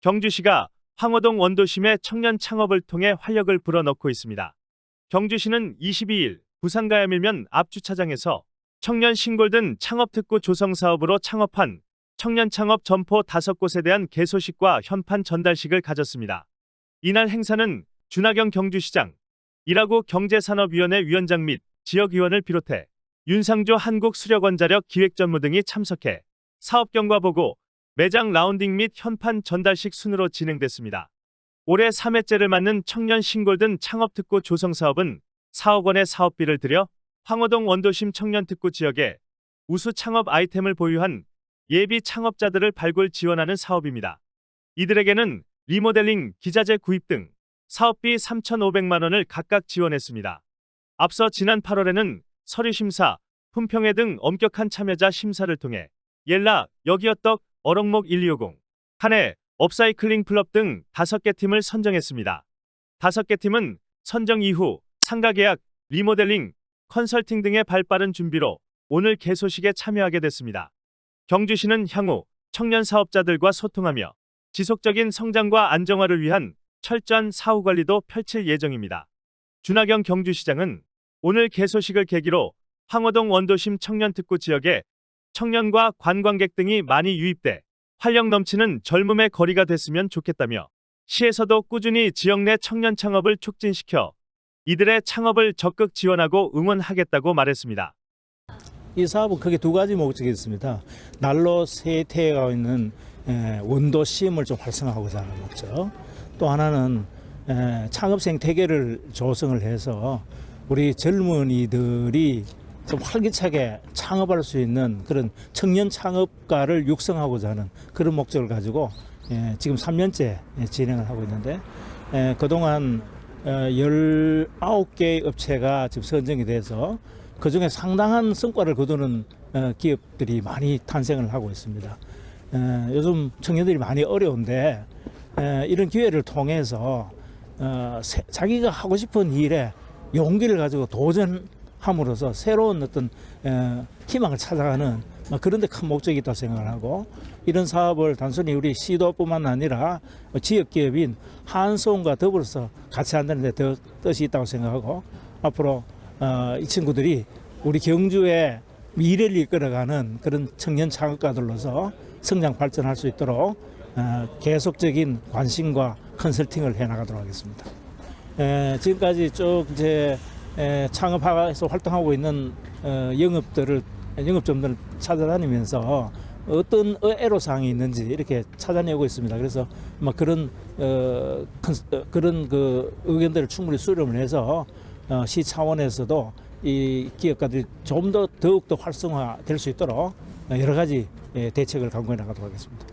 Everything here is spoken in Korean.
경주시가 황호동 원도심의 청년 창업을 통해 활력을 불어넣고 있습니다. 경주시는 22일 부산가야밀면 앞 주차장에서 청년 신골든 창업특구 조성 사업으로 창업한 청년 창업 점포 5곳에 대한 개소식과 현판 전달식을 가졌습니다. 이날 행사는 준하경 경주시장, 이라고 경제산업위원회 위원장 및 지역위원을 비롯해 윤상조 한국수력원자력 기획전무 등이 참석해 사업 경과 보고 매장 라운딩 및 현판 전달식 순으로 진행됐습니다. 올해 3회째를 맞는 청년 신골든 창업특구 조성 사업은 4억 원의 사업비를 들여 황호동 원도심 청년특구 지역에 우수 창업 아이템을 보유한 예비 창업자들을 발굴 지원하는 사업입니다. 이들에게는 리모델링, 기자재 구입 등 사업비 3,500만 원을 각각 지원했습니다. 앞서 지난 8월에는 서류 심사, 품평회 등 엄격한 참여자 심사를 통해 옐라, 여기어떡, 어록목 1250, 한해, 업사이클링 클럽 등 5개 팀을 선정했습니다. 5개 팀은 선정 이후 상가 계약, 리모델링, 컨설팅 등의 발빠른 준비로 오늘 개소식에 참여하게 됐습니다. 경주시는 향후 청년 사업자들과 소통하며 지속적인 성장과 안정화를 위한 철저한 사후 관리도 펼칠 예정입니다. 준하경 경주시장은 오늘 개소식을 계기로 황호동 원도심 청년특구 지역에 청년과 관광객 등이 많이 유입돼 활력 넘치는 젊음의 거리가 됐으면 좋겠다며 시에서도 꾸준히 지역 내 청년 창업을 촉진시켜 이들의 창업을 적극 지원하고 응원하겠다고 말했습니다. 이 사업은 크게 두 가지 목적이 있습니다. 날로 세태가 있는 에, 원도 시험을 좀 활성화하고자 하는 목적. 또 하나는 에, 창업 생태계를 조성을 해서 우리 젊은이들이 좀 활기차게 창업할 수 있는 그런 청년 창업가를 육성하고자 하는 그런 목적을 가지고 예, 지금 3년째 진행을 하고 있는데 에, 그동안 어, 19개의 업체가 지금 선정이 돼서 그 중에 상당한 성과를 거두는 어, 기업들이 많이 탄생을 하고 있습니다. 에, 요즘 청년들이 많이 어려운데 에, 이런 기회를 통해서 어, 새- 자기가 하고 싶은 일에 용기를 가지고 도전 함으로써 새로운 어떤 에, 희망을 찾아가는 뭐 그런 데 큰 목적이 있다고 생각을 하고 이런 사업을 단순히 우리 시도뿐만 아니라 지역 기업인 한소원과 더불어서 같이 한다는 데 더 뜻이 있다고 생각하고 앞으로 어, 이 친구들이 우리 경주의 미래를 이끌어가는 그런 청년 창업가들로서 성장 발전할 수 있도록 어, 계속적인 관심과 컨설팅을 해나가도록 하겠습니다. 에, 지금까지 쭉 이제 에, 창업해서 활동하고 있는 어, 영업들을 영업점들을 찾아다니면서 어떤 애로사항이 있는지 이렇게 찾아내고 있습니다. 그래서 뭐 그런 어, 컨- 어, 그런 그 의견들을 충분히 수렴을 해서 어, 시 차원에서도 이 기업가들이 좀 더 더욱 더 활성화될 수 있도록 여러 가지 예, 대책을 강구해 나가도록 하겠습니다.